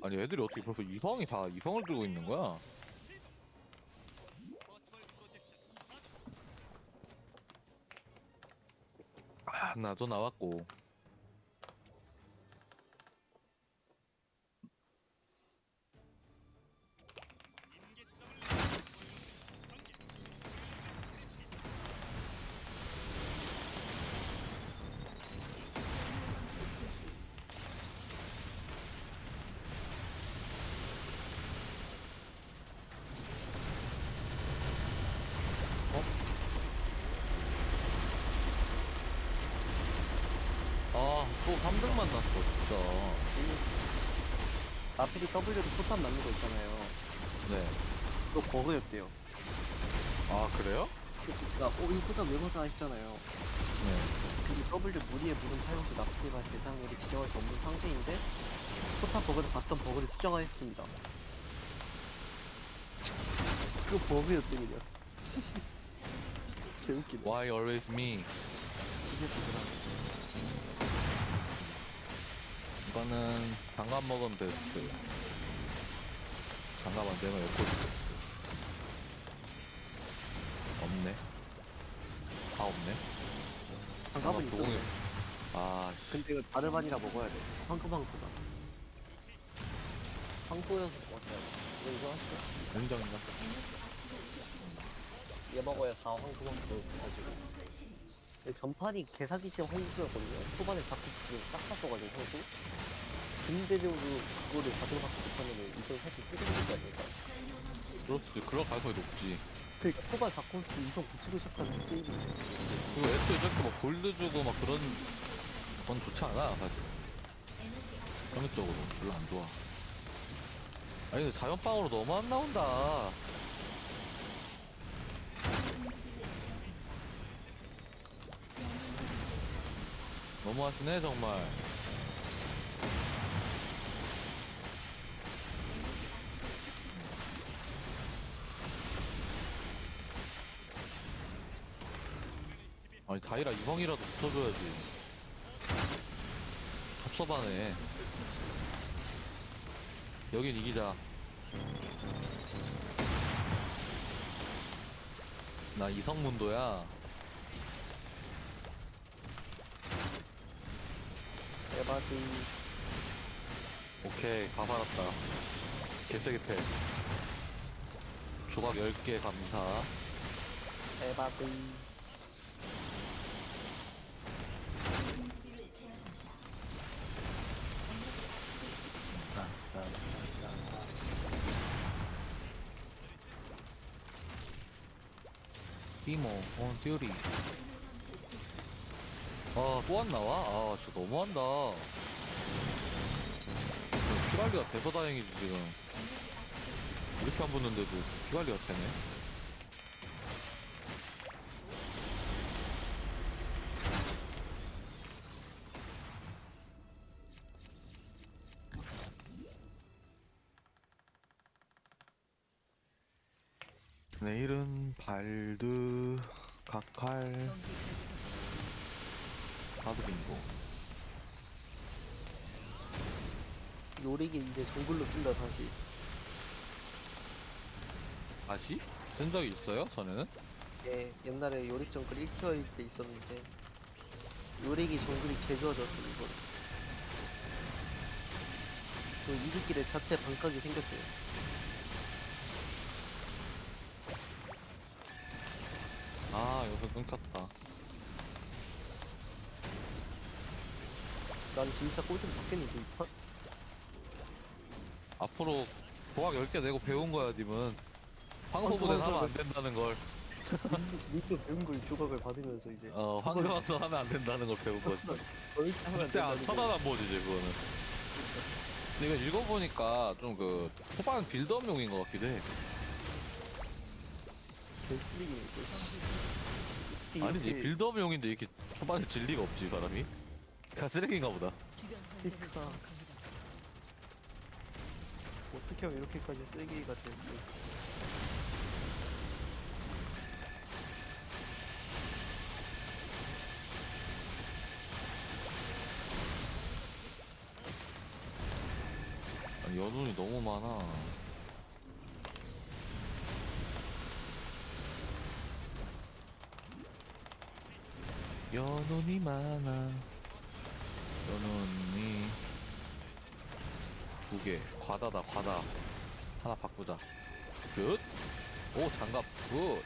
아니 애들이 어떻게 벌써 이성이 다 이성을 들고 있는 거야? 아, 나도 나왔고. 아, 또 3등만 났어, 진짜. 나필이 W로 포탄 맞는 거 있잖아요. 네. 그거 버그였대요. 아, 그래요? 그니까, 어, 이 포탄 왜 맞아 했잖아요. 네. 근데 W 무리의 물은 사용시 나필이가 대상으로 지정할 수 없는 상태인데, 포탄 버그를 봤던 버그를 수정하였습니다. 그 버그였대요. 개웃기네. Why always me? 이게 뭐더라. 이거는 장갑 먹으면 베스트. 장갑 안 되면 에코드 베스트. 없네. 다 없네. 장갑은 장갑 도공이- 있었는데. 아, 씨. 근데 이거 다르반이라 먹어야 돼. 황금황토다. 황토여서 먹어야 돼. 이거 이거? 인정, 인정. 얘 먹어야 4 황금 황토 가지고. 전판이 개사기치 황금이었거든요. 초반에 자꾸 싹 샀어가지고 황금. 근대적으로 그거를 가지고 갖고 싶으면 이걸 사실 게 아닐까. 그렇지. 그럴 가능성이 높지. 그러니까 초반 자꾸 이성 붙이고 시작하는 게임이 그리고 애초에 저렇게 막 골드 주고 막 그런 건 좋지 않아, 사실. 경력적으로 별로 안 좋아. 아니, 근데 자연빵으로 너무 안 나온다. 너무 하시네, 정말. 아니, 다이라 이성이라도 붙여줘야지. 섭섭하네. 여긴 이기자. 나 이성문도야. 에바디 오케이, 가발았다. 개세게 패. 조각 10개 감사. 에바디 티모, 온 듀리. 아, 또 안 나와? 아, 진짜 너무한다. 피관리가 돼서 다행이지, 지금. 이렇게 안 붙는데도 피관리가 되네. 내일은 발드, 각칼, 카드 빙고. 요리기 이제 정글로 쓴다 다시 다시? 쓴 적이 있어요? 전에는? 예, 옛날에 요리 정글 1티어일 때 있었는데 요리기 정글이 개 좋아졌어 이거 그 이득길에 자체 반각이 생겼어요 아, 여기서 끊겼다. 난 진짜 꼴등 바뀌었는데 이 판? 앞으로 도박 10개 내고 배운 거야, 님은. 황소부대는 하면 안 된다는 걸. 니도 배운 걸 조각을 받으면서 이제 어, 황금학서 하면 안 된다는 걸 배운 거지. 절대 하면 안 그때 안 된다는 쳐다도 안 보지, 이제 그거는. 근데 이거 읽어보니까 좀 그, 초반 빌드업용인 것 같기도 해. 개쓰레기네 이거 아니지, 빌드업용인데 이렇게 초반에 질 리가 없지, 사람이. 가 쓰레기인가 보다. 그러니까 어떻게 하면 이렇게까지 쓰레기가 되는지 아니, 연운이 너무 많아. 연운이 많아. 연운이 두 개. 과다다, 과다. 하나 바꾸자. 굿. 오, 장갑 굿.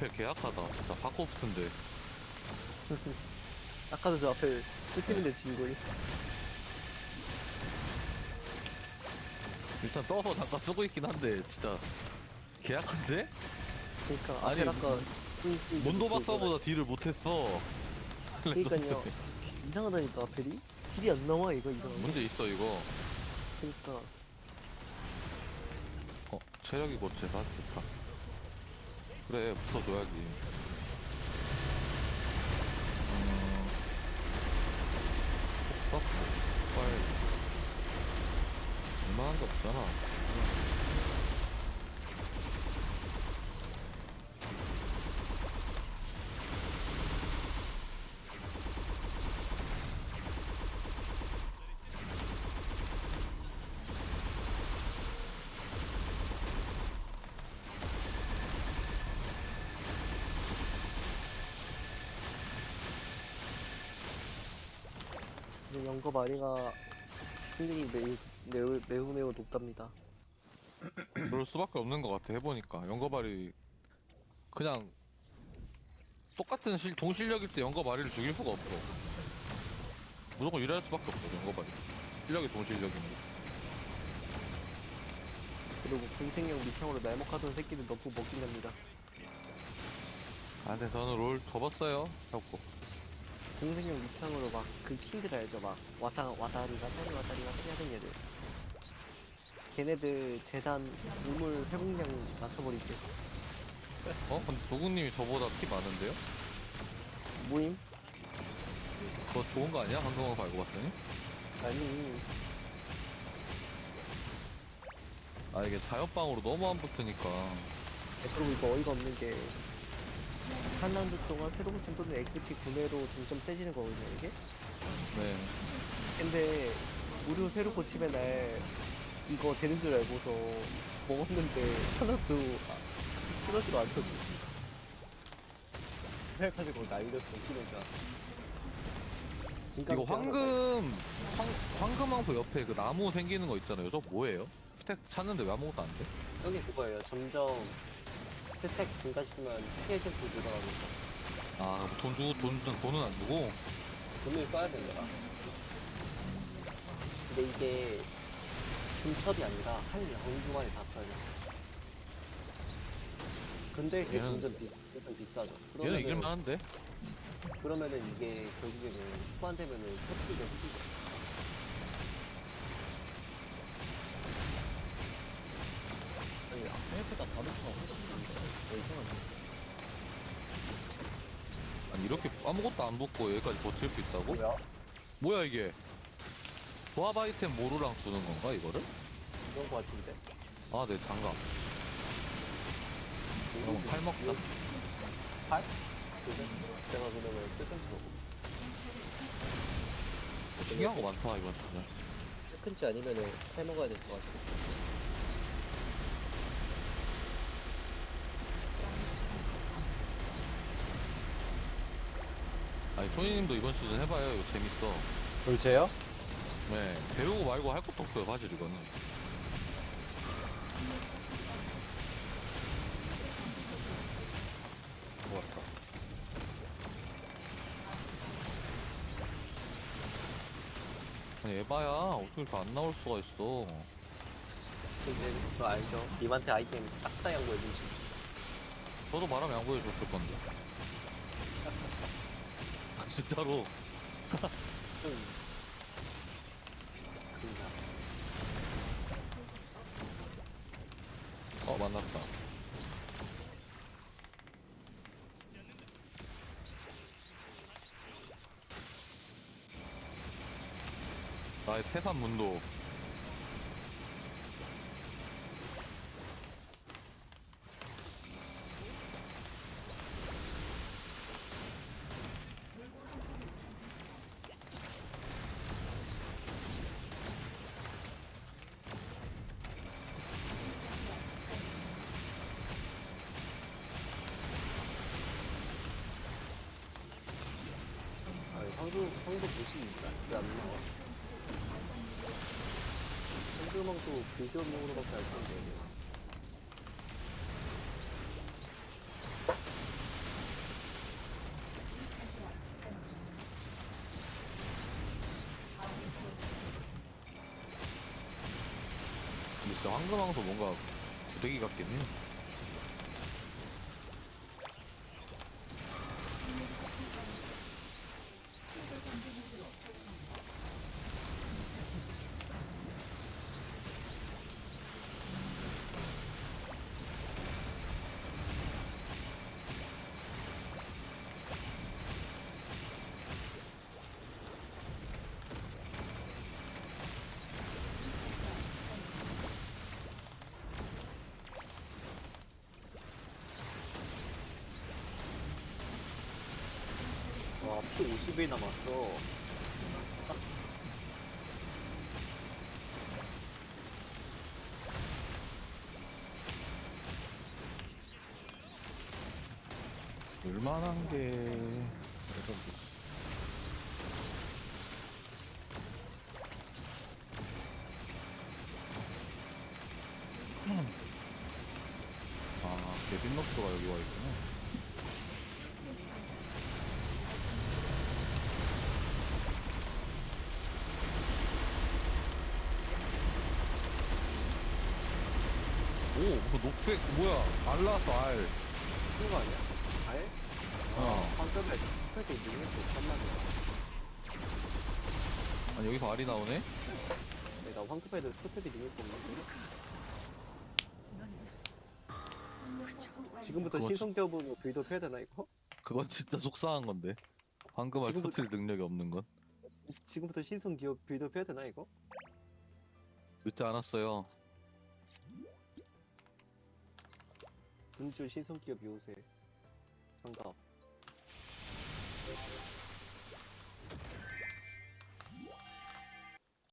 앞에 계약하다. 진짜 바꿔 싶은데. 아까도 저 앞에 스팀인데 진 거임. 일단 떠서 잠깐 쓰고 있긴 한데, 진짜. 계약한데? 그러니까 아니, 앞에 아까 몬도박사보다 딜을 못했어. 그러니까요. 이상하다니까 아펠이 딜이 안 나와 이거 이거. 문제 있어, 이거. 그러니까 어, 체력이 고체가 좋다. 그래, 붙어줘야지. 음, 어, 빨리. 얼마한 게 없잖아. 근데 연거 마리가 승률이 매우 매우 매우 매우 높답니다. 그럴 수밖에 없는 것 같아, 해보니까. 연거발이, 그냥, 똑같은 실, 동실력일 때 연거발이를 죽일 수가 없어. 무조건 유리할 수밖에 없어, 연거발이. 실력이 동실력인데. 그리고 공생형 미창으로 날먹하던 새끼들 너프 먹긴 합니다. 아, 근데 저는 롤 접었어요. 해갖고. 공생형 미창으로 막 그 킹들 알죠? 막 와타 와다리가 따리 와다리가 따리 하던 애들. 걔네들 재단 우물 회복량 맞춰버릴 때 어? 근데 도구님이 저보다 키 많은데요? 모임? 그거 좋은 거 아니야? 한동안 알고 봤더니? 아니 아, 이게 자연방으로 너무 안 붙으니까. 그리고 이거 어이가 없는 게 한 라운드 동안 새로운 챔프는 XP 구매로 점점 세지는 거거든요 이게 네. 근데 무료 새로 고침의 날 이거 되는 줄 알고서 먹었는데 하나도 아, 쓰러지도 않거든 그래가지고 난리였어 진짜 이거 황금, 황, 황금왕부 옆에 그 나무 생기는 거 있잖아요. 저 뭐예요? 스택 찾는데 왜 아무것도 안 돼? 여기 그거예요 점점 스택 증가시키면 피해 점프 늘어나고 아, 돈 주고, 돈, 돈은 안 주고? 돈을 써야 된다 근데 이게 중첩이 아니라 한 영주만에 다 써야 돼 근데 이게 얘는- 점점, 비, 점점 비싸죠 얘는 그러면은- 이길만 한데? 그러면은 이게 결국에는 후반 되면은 터트리게 힘들죠. 아니, 앞에보다 훨씬 좋은데? 왜 이상하지? 아니, 이렇게 아무것도 안 붙고 여기까지 버틸 수 있다고? 뭐야? 뭐야, 이게? 조합 아이템 모루랑 주는 건가, 이거를? 이런 거 같은데? 아, 네, 장갑. 그럼 팔 먹자. 팔? 그래? 내가 그러면 세컨치 먹고. 신기한 거 많다, 이번 주는. 세컨치 아니면은 팔 먹어야 될 것 같아. 아니, 토니님도 이번 시즌 해봐요. 이거 재밌어. 돌체요? 네. 배우고 말고 할 것도 없어요, 사실 이거는. 좋았다. 아니, 에바야. 어떻게 이렇게 안 나올 수가 있어. 근데 그거 알죠? 님한테 아이템 딱다 양보해주지. 저도 말하면 양보해줬을 건데. 진짜로. 어 만났다. 나의 태산 문도 황금 보시 왜안 나와? 황금왕도 비전으로밖에 안 쓰는데. 근데 진짜 황금왕소 뭔가 구데기 같긴 해. 50일 남았어. 얼만한 게. 그래도 오, 그 녹색, 뭐야, 알 나왔어, 알. 그거 아니야? 알? 어. 황금에 스펙이 능력도 천만이야. 아니, 여기서 알이 나오네? 내가 황금에도 스펙이 능력도 없는데. 지금부터 그거 신성기업으로 빌드업 해야 되나, 이거? 그건 진짜 속상한 건데. 황금알 지금부터- 터트릴 능력이 없는 건. 지금부터 신성기업 빌드업 해야 되나, 이거? 늦지 않았어요. 군주 신성기업 요새. 장갑.